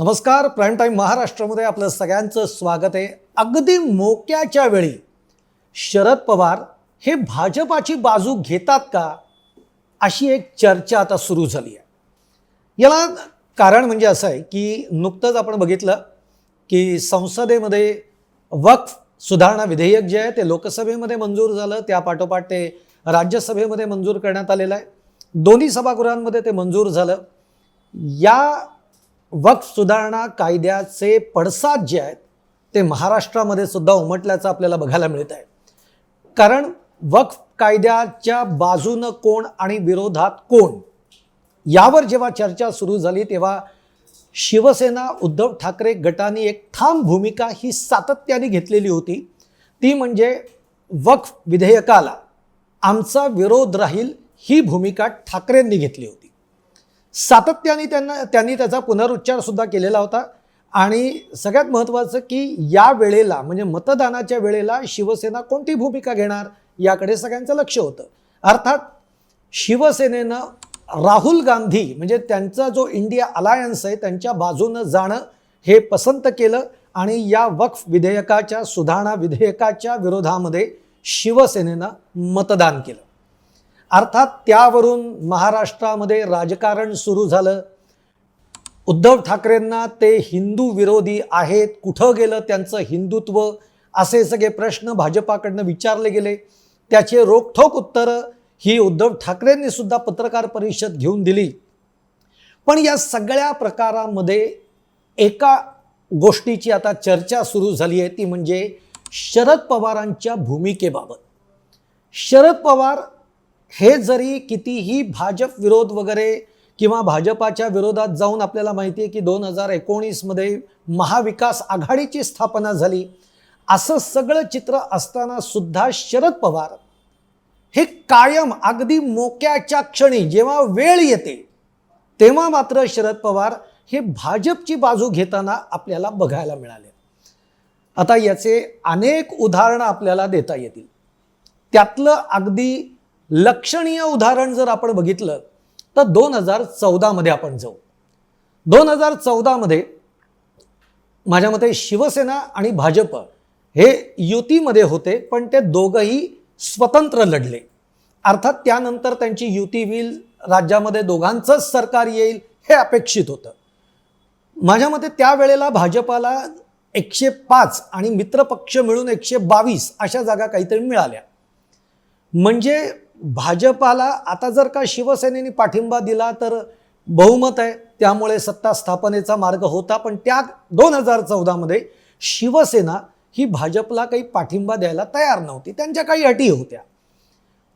नमस्कार prime time महाराष्ट्रामध्ये आपलं सगळ्यांचं स्वागत आहे. अगदी मोक्याच्या वेळी शरद पवार हे भाजपाची बाजू घेतात का? अशी एक चर्चा आता सुरू झाली आहे. याला कारण म्हणजे असं आहे की नुकतंच आपण बघितलं की संसदेमध्ये वक्फ सुधारणा विधेयक जे आहे ते लोकसभेमध्ये मंजूर झालं. त्या पाठोपाठ ते राज्यसभेमध्ये मंजूर करण्यात आलेलं आहे. दोन्ही सभागृहांमध्ये ते मंजूर झालं. या वक्फ सुधारणा कायद्याचे पडसाद जे आहेत ते महाराष्ट्रामध्ये सुद्धा उमटल्याचं आपल्याला बघायला मिळत आहे. कारण वक्फ कायद्याच्या बाजूनं कोण आणि विरोधात कोण? यावर जेव्हा चर्चा सुरू झाली तेव्हा शिवसेना उद्धव ठाकरे गटाने एक ठाम भूमिका ही सातत्याने घेतलेली होती. ती म्हणजे वक्फ विधेयकाला आमचा विरोध राहील ही भूमिका ठाकरेंनी घेतली होती. सातत्याने त्यांना त्यांनी त्याचा पुनरुच्चार सुद्धा केलेला होता. आणि सगळ्यात महत्त्वाचं की या वेळेला म्हणजे मतदानाच्या वेळेला शिवसेना कोणती भूमिका घेणार याकडे सगळ्यांचं लक्ष होतं. अर्थात शिवसेनेनं राहुल गांधी म्हणजे त्यांचा जो इंडिया अलायन्स आहे त्यांच्या बाजूनं जाणं हे पसंत केलं आणि या वक्फ विधेयकाच्या सुधारणा विधेयकाच्या विरोधामध्ये शिवसेनेनं मतदान केलं. अर्थात त्यावरून महाराष्ट्रामध्ये राजकारण सुरू झालं. उद्धव ठाकरेंना ते हिंदू विरोधी आहेत कुठं गेलं त्यांचं हिंदुत्व? असे सगळे प्रश्न भाजपाकडनं विचारले गेले. त्याचे रोखठोक उत्तरं ही उद्धव ठाकरेंनी सुद्धा पत्रकार परिषद घेऊन दिली. पण या सगळ्या प्रकारामध्ये एका गोष्टीची आता चर्चा सुरू झाली आहे ती म्हणजे शरद पवारांच्या भूमिकेबाबत. शरद पवार हे जरी कितीही भाजप विरोध वगैरे किंवा भाजपाच्या विरोधात जाऊन आपल्याला माहिती आहे की दोन हजार एकोणीसमध्ये महाविकास आघाडीची स्थापना झाली. असं सगळं चित्र असताना सुद्धा शरद पवार हे कायम अगदी मोक्याच्या क्षणी जेव्हा वेळ येते तेव्हा मात्र शरद पवार हे भाजपची बाजू घेताना आपल्याला बघायला मिळाले. आता याचे अनेक उदाहरणं आपल्याला देता येतील. त्यातलं अगदी लक्षणीय उदाहरण जर आपण बघितलं तर दोन हजार चौदामध्ये आपण जाऊ. दोन हजार चौदामध्ये माझ्या मते शिवसेना आणि भाजप हे युतीमध्ये होते पण ते दोघंही स्वतंत्र लढले. अर्थात त्यानंतर त्यांची युती होईल राज्यामध्ये दोघांचंच सरकार येईल हे अपेक्षित होतं. माझ्या मते त्यावेळेला भाजपाला एकशे पाच आणि मित्रपक्ष मिळून एकशे बावीस अशा जागा काहीतरी मिळाल्या. म्हणजे भाजपाला आता जर का शिवसेनेने पाठिंबा दिला तर बहुमत आहे. त्यामुळे सत्ता स्थापनेचा मार्ग होता पण त्या दोन हजार चौदामध्ये शिवसेना ही भाजपला काही पाठिंबा द्यायला तयार नव्हती. त्यांच्या काही अटी होत्या.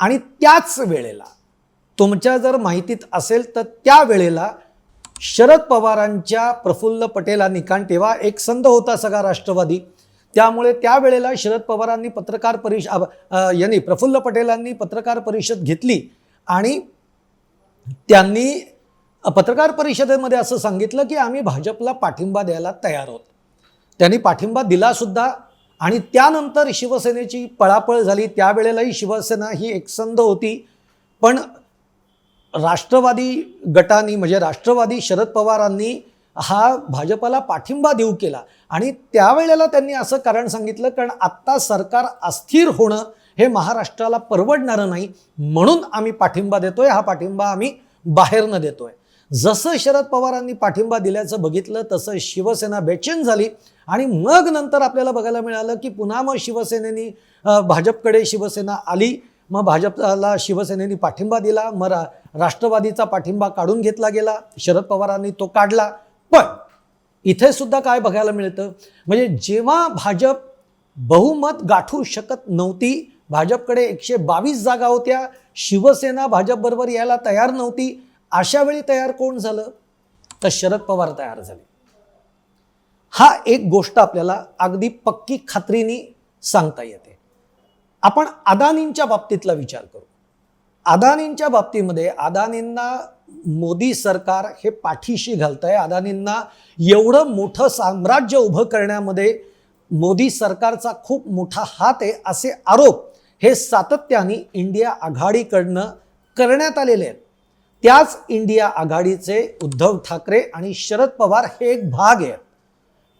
आणि त्याच वेळेला तुमच्या जर माहितीत असेल तर त्या वेळेला शरद पवारांच्या प्रफुल्ल पटेलांनी कारण तेव्हा एक संघ होता सगळा राष्ट्रवादी. त्यामुळे त्यावेळेला शरद पवारांनी पत्रकार परिषद यांनी प्रफुल्ल पटेलांनी पत्रकार परिषद घेतली आणि त्यांनी पत्रकार परिषदेमध्ये असं सांगितलं की आम्ही भाजपला पाठिंबा द्यायला तयार आहोत. त्यांनी पाठिंबा दिलासुद्धा आणि त्यानंतर शिवसेनेची पळापळ झाली. त्यावेळेलाही शिवसेना ही एकसंध होती. पण राष्ट्रवादी गटांनी म्हणजे राष्ट्रवादी शरद पवारांनी हा भाजपाला पाठिंबा देऊ केला. आणि त्यावेळेला त्यांनी असं कारण सांगितलं कारण आत्ता सरकार अस्थिर होणं हे महाराष्ट्राला परवडणारं नाही म्हणून आम्ही पाठिंबा देतोय. हा पाठिंबा आम्ही बाहेरनं देतोय. जसं शरद पवारांनी पाठिंबा दिल्याचं बघितलं तसं शिवसेना बेचैन झाली. आणि मग नंतर आपल्याला बघायला मिळालं की पुन्हा मग शिवसेनेनी भाजपकडे शिवसेना आली. मग भाजपला शिवसेनेने पाठिंबा दिला. मग राष्ट्रवादीचा पाठिंबा काढून घेतला गेला. शरद पवारांनी तो काढला. पण इथे सुद्धा काय बघायला मिळतं? म्हणजे जेव्हा भाजप बहुमत गाठू शकत नव्हती भाजपकडे एकशे बावीस जागा होत्या शिवसेना भाजपबरोबर यायला तयार नव्हती अशा वेळी तयार कोण झालं? तर शरद पवार तयार झाले. हा एक गोष्ट आपल्याला अगदी पक्की खात्रीने सांगता येते. आपण अदानींच्या बाबतीतला विचार करू. अदानींच्या बाबतीमध्ये अदानींना मोदी सरकार हे पाठीशी घालत आहे अदानींना एवढं मोठं साम्राज्य उभं करण्यामध्ये मोदी सरकारचा खूप मोठा हात आहे असे आरोप हे सातत्याने इंडिया आघाडीकडनं करण्यात आलेले आहेत. त्याच इंडिया आघाडीचे उद्धव ठाकरे आणि शरद पवार हे एक भाग आहेत.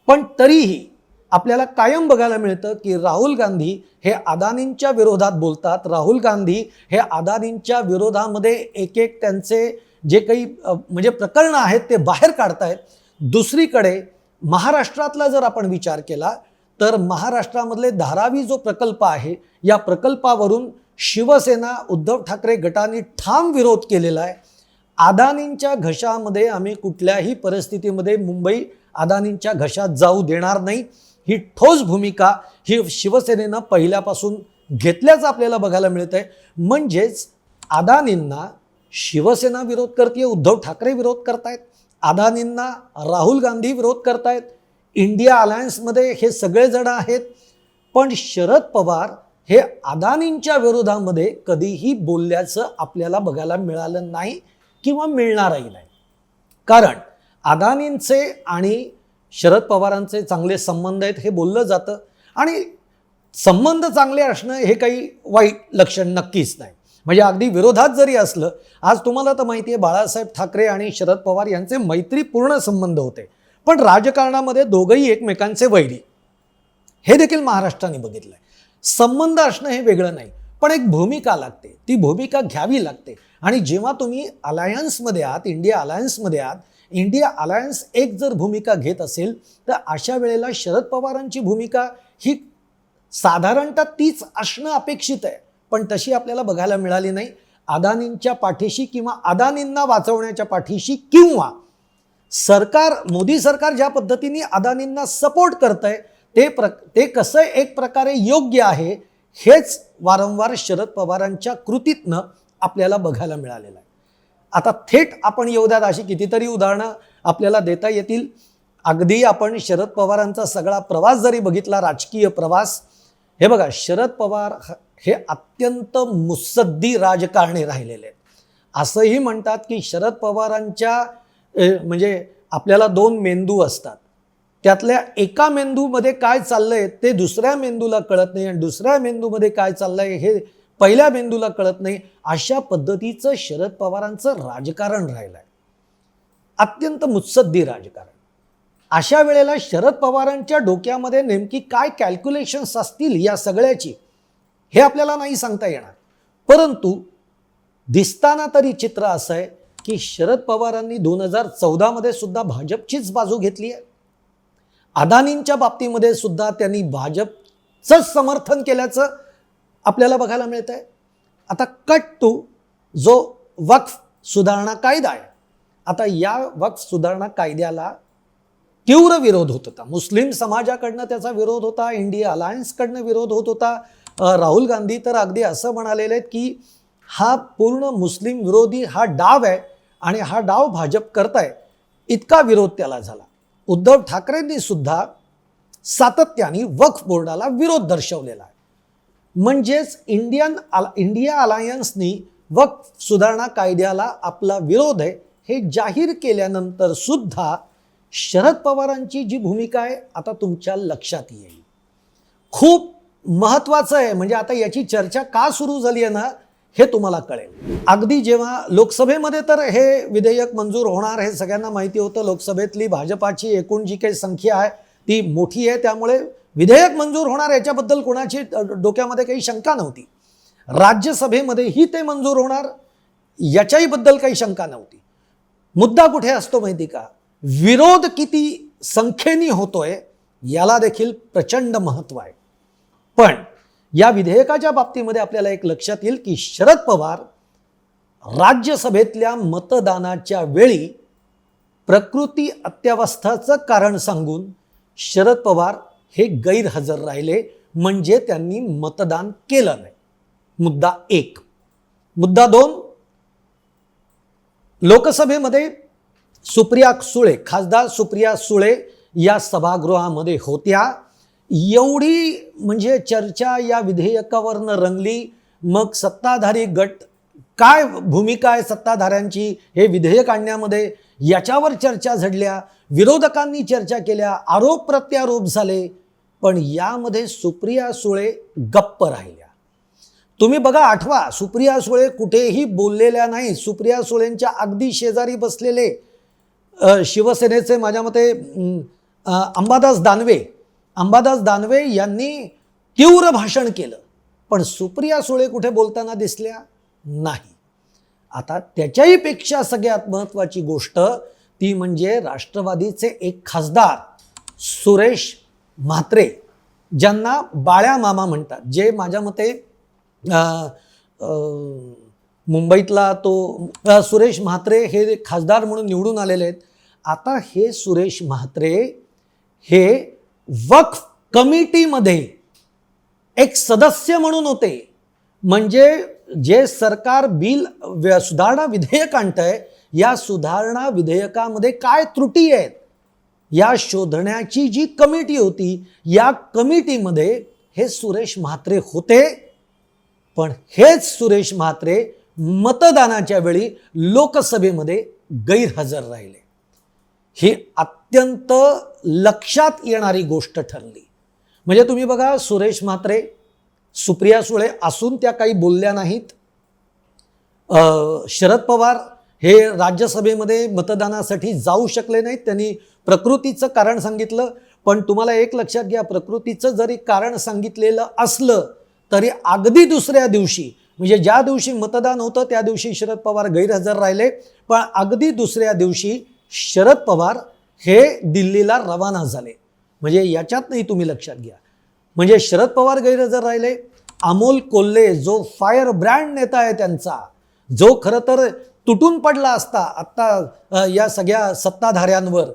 पण तरीही आपल्याला कायम बघायला मिळतं की राहुल गांधी हे अदानींच्या विरोधात बोलतात. राहुल गांधी हे अदानींच्या विरोधामध्ये एक एक त्यांचे जे काही म्हणजे प्रकरणं आहेत ते बाहेर काढतायत. दुसरीकडे महाराष्ट्रातला जर आपण विचार केला तर महाराष्ट्रामधले धारावी जो प्रकल्प आहे या प्रकल्पावरून शिवसेना उद्धव ठाकरे गटाने ठाम विरोध केलेला आहे. अदानींच्या घशामध्ये आम्ही कुठल्याही परिस्थितीमध्ये मुंबई अदानींच्या घशात जाऊ देणार नाही. ही ठोस भूमिका ही शिवसेनेनं पहिल्यापासून घेतल्याचं आपल्याला बघायला मिळत आहे म्हणजेच अदानींना शिवसेना विरोध करते उद्धव ठाकरे विरोध करतायत. अदानींना राहुल गांधी विरोध करतायत. इंडिया अलायन्समध्ये हे सगळेजण आहेत. पण शरद पवार हे अदानींच्या विरोधामध्ये कधीही बोलल्याचं आपल्याला बघायला मिळालं नाही किंवा मिळणारही नाही. कारण अदानींचे आणि शरद पवारांचे चांगले संबंध आहेत हे बोललं जातं. आणि संबंध चांगले असणं हे काही वाईट लक्षण नक्कीच नाही. म्हणजे अगदी विरोधात जरी असलं आज तुम्हाला तर माहिती आहे बाळासाहेब ठाकरे आणि शरद पवार यांचे मैत्रीपूर्ण संबंध होते. पण राजकारणामध्ये दोघंही एकमेकांचे वैरी. हे देखील महाराष्ट्राने बघितलं आहे संबंध असणं हे वेगळं नाही पण एक भूमिका लागते. ती भूमिका घ्यावी लागते. आणि जेव्हा तुम्ही अलायन्समध्ये आहात इंडिया अलायन्समध्ये आहात इंडिया अलायन्स एक जर भूमिका घेत असेल तर अशा वेळेला शरद पवारांची भूमिका ही साधारणतः तीच असणं अपेक्षित आहे. पण तशी आपल्याला बघायला मिळाली नाही. अदानींच्या पाठीशी किंवा अदानींना वाचवण्याच्या पाठीशी किंवा सरकार मोदी सरकार ज्या पद्धतीने अदानींना सपोर्ट करत आहे ते प्र ते कसं एक प्रकारे योग्य आहे हेच वारंवार शरद पवारांच्या कृतीतनं आपल्याला बघायला मिळालेलं आहे. आता थेट आपण येऊ द्यात अशी कितीतरी उदाहरणं आपल्याला देता येतील. अगदी आपण शरद पवारांचा सगळा प्रवास जरी बघितला राजकीय प्रवास हे बघा शरद पवार हे अत्यंत मुसद्दी राजकारणी राहिलेले आहेत. असंही म्हणतात की शरद पवारांच्या म्हणजे आपल्याला दोन मेंदू असतात. त्यातल्या एका मेंदूमध्ये काय चाललंय ते दुसऱ्या मेंदूला कळत नाही आणि दुसऱ्या मेंदूमध्ये काय चाललंय हे पहिल्या बिंदूला कळत नाही अशा पद्धतीचं शरद पवारांचं राजकारण राहिलं आहे अत्यंत मुत्सद्दी राजकारण. अशा वेळेला शरद पवारांच्या डोक्यामध्ये नेमकी काय कॅल्क्युलेशन्स असतील या सगळ्याची हे आपल्याला नाही सांगता येणार. परंतु दिसताना तरी चित्र असं आहे की शरद पवारांनी दोन हजार चौदामध्ये सुद्धा भाजपचीच बाजू घेतली आहे. अदानींच्या बाबतीमध्ये सुद्धा त्यांनी भाजपचंच समर्थन केल्याचं आपल्याला बघायला मिळत आहे आता कट टू जो वक्फ सुधारणा कायदा आहे आता या वक्फ सुधारणा कायद्याला तीव्र विरोध होत होता. मुस्लिम समाजाकडनं त्याचा विरोध होता इंडिया अलायन्सकडनं विरोध होत होता. राहुल गांधी तर अगदी असं म्हणालेले आहेत की हा पूर्ण मुस्लिम विरोधी हा डाव आहे आणि हा डाव भाजप करताय. इतका विरोध त्याला झाला. उद्धव ठाकरेंनी सुद्धा सातत्याने वक्फ बोर्डाला विरोध दर्शवलेला आहे. म्हणजेच इंडियन अला इंडिया अलायन्सनी वक्फ सुधारणा कायद्याला आपला विरोध आहे हे जाहीर केल्यानंतर सुद्धा शरद पवारांची जी भूमिका आहे आता तुमच्या लक्षात येईल. खूप महत्त्वाचं आहे म्हणजे आता याची चर्चा का सुरू झाली आहे ना हे तुम्हाला कळेल. अगदी जेव्हा लोकसभेमध्ये तर हे विधेयक मंजूर होणार हे सगळ्यांना माहिती होतं लोकसभेतली भाजपाची एकूण जी काही संख्या आहे ती मोठी आहे त्यामुळे विधेयक मंजूर होणार याच्याबद्दल कोणाची डोक्यामध्ये काही शंका नव्हती. राज्यसभेमध्येही ते मंजूर होणार याच्याहीबद्दल काही शंका नव्हती. मुद्दा कुठे असतो माहिती का? विरोध किती संख्येनी होतोय याला देखील प्रचंड महत्त्व आहे. पण या विधेयकाच्या बाबतीमध्ये आपल्याला एक लक्षात येईल की शरद पवार राज्यसभेतल्या मतदानाच्या वेळी प्रकृती अत्यावस्थाचं कारण सांगून शरद पवार हे गैरहजर राहिले म्हणजे त्यांनी मतदान केलं नाही. मुद्दा एक. मुद्दा दोन लोकसभेमध्ये सुप्रिया सुळे खासदार सुप्रिया सुळे या सभागृहामध्ये होत्या. एवढी म्हणजे चर्चा या विधेयकावरनं रंगली. मग सत्ताधारी गट काय भूमिका आहे सत्ताधाऱ्यांची? हे विधेयक आणण्यामध्ये याच्यावर चर्चा झडल्या. विरोधकांनी चर्चा केल्या. आरोप प्रत्यारोप झाले. पण यामध्ये सुप्रिया सुळे गप्प राहिल्या. तुम्ही बघा आठवा सुप्रिया सुळे कुठेही बोललेल्या नाही सुप्रिया सुळेंच्या अगदी शेजारी बसलेले शिवसेनेचे माझ्या मते अंबादास दानवे. अंबादास दानवे यांनी तीव्र भाषण केलं. पण सुप्रिया सुळे कुठे बोलताना दिसल्या नाही. आता त्याच्याही पेक्षा सगळ्यात महत्त्वाची गोष्ट ती म्हणजे राष्ट्रवादीचे एक खासदार सुरेश म्हात्रे ज्यांना बाळ्या मामा म्हणतात जे माझ्या मते मुंबईतला तो आ, सुरेश म्हात्रे हे खासदार म्हणून निवडून आलेले आहेत. आता हे सुरेश म्हात्रे हे वक्फ कमिटीमध्ये एक सदस्य म्हणून होते. म्हणजे जे सरकार बिल व्य- सुधारणा विधेयक आणतंय या सुधारणा विधेयकामध्ये काय त्रुटी आहेत? या शोधण्याची जी कमिटी होती या कमिटीमध्ये हे सुरेश म्हात्रे होते. पण हेच सुरेश म्हात्रे मतदानाच्या वेळी लोकसभेमध्ये गैरहजर राहिले. ही अत्यंत लक्षात येणारी गोष्ट ठरली. म्हणजे तुम्ही बघा सुरेश म्हात्रे सुप्रिया सुळे असून त्या काही बोलल्या नाहीत. शरद पवार हे राज्यसभेमध्ये मतदानासाठी जाऊ शकले नाहीत. त्यांनी प्रकृतीचं कारण सांगितलं. पण तुम्हाला एक लक्षात घ्या प्रकृतीचं जरी कारण सांगितलेलं असलं तरी अगदी दुसऱ्या दिवशी म्हणजे ज्या दिवशी मतदान होतं त्या दिवशी शरद पवार गैरहजर राहिले. पण अगदी दुसऱ्या दिवशी शरद पवार हे दिल्लीला रवाना झाले. म्हणजे याच्यातनंही तुम्ही लक्षात घ्या. म्हणजे शरद पवार गैरहजर राहिले. अमोल कोल्हे जो फायर ब्रँड नेता आहे त्यांचा जो खरं तर तुटून पडला असता आत्ता या सगळ्या सत्ताधाऱ्यांवर.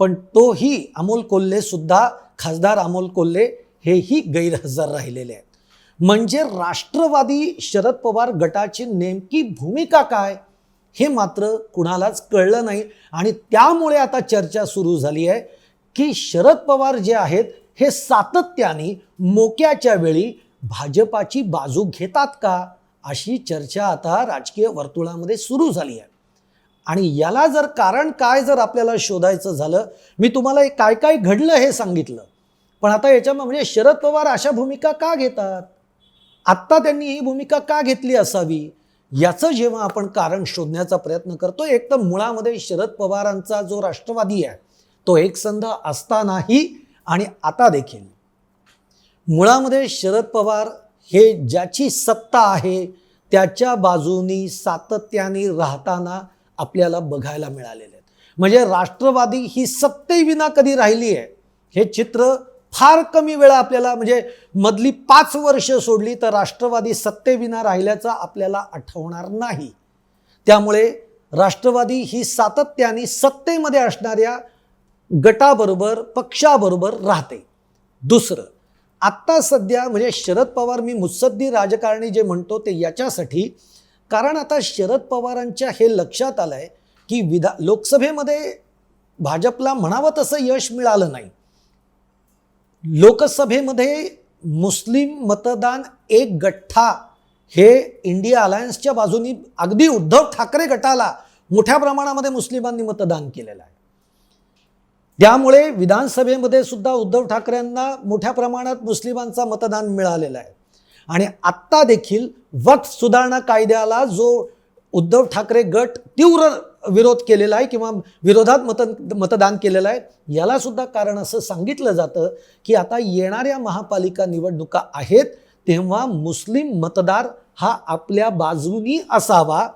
पण तोही अमोल कोल्हे सुद्धा खासदार अमोल कोल्हे हेही गैरहजर राहिलेले आहेत. म्हणजे राष्ट्रवादी शरद पवार गटाची नेमकी भूमिका काय हे मात्र कुणालाच कळलं नाही. आणि त्यामुळे आता चर्चा सुरू झाली आहे की शरद पवार जे आहेत हे सातत्याने मोक्याच्या वेळी भाजपाची बाजू घेतात का? अशी चर्चा आता राजकीय वर्तुळामध्ये सुरू झाली आहे. आणि याला जर कारण काय जर आपल्याला शोधायचं झालं मी तुम्हाला काय काय घडलं हे सांगितलं. पण आता याच्यामध्ये म्हणजे शरद पवार अशा भूमिका का घेतात? आत्ता त्यांनी ही भूमिका का घेतली असावी? याचं जेव्हा आपण कारण शोधण्याचा प्रयत्न करतो एक तर मुळामध्ये शरद पवारांचा जो राष्ट्रवादी आहे तो एकसंध असतानाही आणि आता देखील. मुळामध्ये शरद पवार हे ज्याची सत्ता आहे त्याच्या बाजूनी सातत्याने राहताना आपल्याला बघायला मिळालेले आहेत. म्हणजे राष्ट्रवादी ही सत्तेविना कधी राहिली आहे? हे चित्र फार कमी वेळा आपल्याला म्हणजे मधली पाच वर्ष सोडली तर राष्ट्रवादी सत्तेविना राहिल्याचा आपल्याला आठवणार नाही. त्यामुळे राष्ट्रवादी ही सातत्याने सत्तेमध्ये असणाऱ्या गटाबरोबर पक्षाबरोबर राहते. दुसरं आत्ता सध्या म्हणजे शरद पवार मी मुत्सद्दी राजकारणी जे म्हणतो ते याच्यासाठी कारण आता शरद पवारांच्या हे लक्षात आलं आहे की विधा लोकसभेमध्ये भाजपला म्हणावं तसं यश मिळालं नाही. लोकसभेमध्ये मुस्लिम मतदान एक गठ्ठा हे इंडिया अलायन्सच्या बाजूनी अगदी उद्धव ठाकरे गटाला मोठ्या प्रमाणामध्ये मुस्लिमांनी मतदान केलेलं आहे. त्यामुळे विधानसभेमध्ये सुद्धा उद्धव ठाकरेंना मोठ्या प्रमाणात मुस्लिमांचा मतदान मिळालेलं आहे. आणि आत्ता देखील वक्फ सुधारणा कायद्याला जो उद्धव ठाकरे गट तीव्र विरोध केलेला आहे किंवा विरोधात मत मतदान केलेलं आहे यालासुद्धा कारण असं सांगितलं जातं की आता येणाऱ्या महापालिका निवडणुका आहेत तेव्हा मुस्लिम मतदार हा आपल्या बाजूनी असावा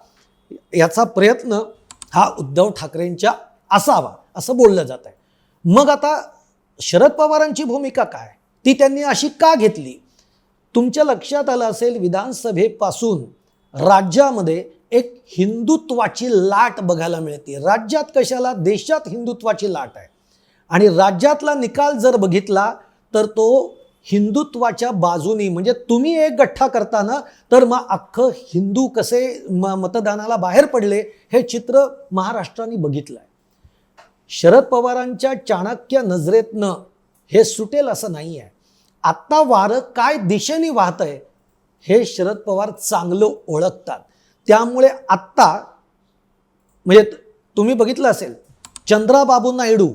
याचा प्रयत्न हा उद्धव ठाकरेंच्या असावा असं बोललं जात आहे मग आता शरद पवारांची भूमिका काय? ती त्यांनी अशी का घेतली? तुमच्या लक्षात आलं असेल विधानसभेपासून राज्यामध्ये एक हिंदुत्वाची लाट बघायला मिळते. राज्यात कशाला? देशात हिंदुत्वाची लाट आहे. आणि राज्यातला निकाल जर बघितला तर तो हिंदुत्वाच्या बाजूनी म्हणजे तुम्ही एक गठ्ठा करताना तर मग अख्खं हिंदू कसे म मतदानाला बाहेर पडले हे चित्र महाराष्ट्राने बघितलं आहे शरद पवारांच्या चाणक्य नजरेतनं हे सुटेल असं नाही आहे आत्ता वारं काय दिशेने वाहत आहे हे शरद पवार चांगलं ओळखतात. त्यामुळे आत्ता म्हणजे तुम्ही बघितलं असेल चंद्राबाबू नायडू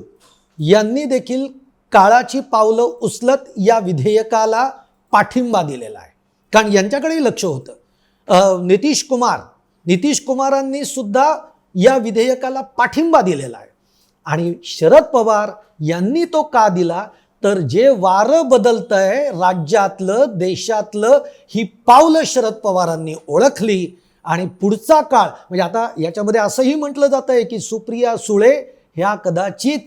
यांनी देखील काळाची पावलं उचलत या विधेयकाला पाठिंबा दिलेला आहे. कारण यांच्याकडेही लक्ष होतं. नितीश कुमार नितीश कुमारांनी सुद्धा या विधेयकाला पाठिंबा दिलेला आहे. आणि शरद पवार यांनी तो का दिला? तर जे वारं बदलतंय राज्यातलं देशातलं ही पावलं शरद पवारांनी ओळखली. आणि पुढचा काळ म्हणजे आता याच्यामध्ये असंही म्हटलं जात आहे की सुप्रिया सुळे ह्या कदाचित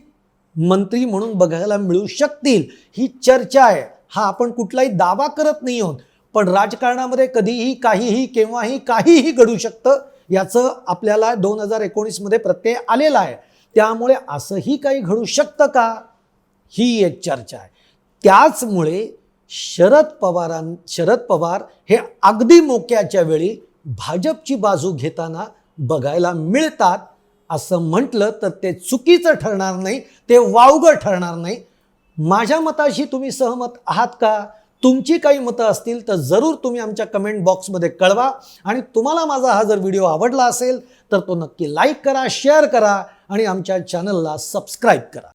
मंत्री म्हणून बघायला मिळू शकतील. ही चर्चा आहे. हा आपण कुठलाही दावा करत नाही आहोत. पण राजकारणामध्ये कधीही काहीही केव्हाही काहीही घडू शकतं याचं आपल्याला दोन हजार एकोणीसमध्ये प्रत्यय आलेला आहे. त्यामुळे असंही काही घडू शकतं का? ही एक चर्चा आहे. त्याचमुळे शरद पवारां शरद पवार हे अगदी मोक्याच्या वेळी भाजपची बाजू घेताना बघायला मिळतात असं म्हटलं तर ते चुकीचं ठरणार नाही ते वावगं ठरणार नाही. माझ्या मताशी तुम्ही सहमत आहात का? तुमची काही मतं असतील तर जरूर तुम्ही आमच्या कमेंट बॉक्समध्ये कळवा. आणि तुम्हाला माझा हा जर व्हिडिओ आवडला असेल तर तो नक्की लाईक करा शेअर करा. आणि आमच्या चॅनलला सबस्क्राईब करा.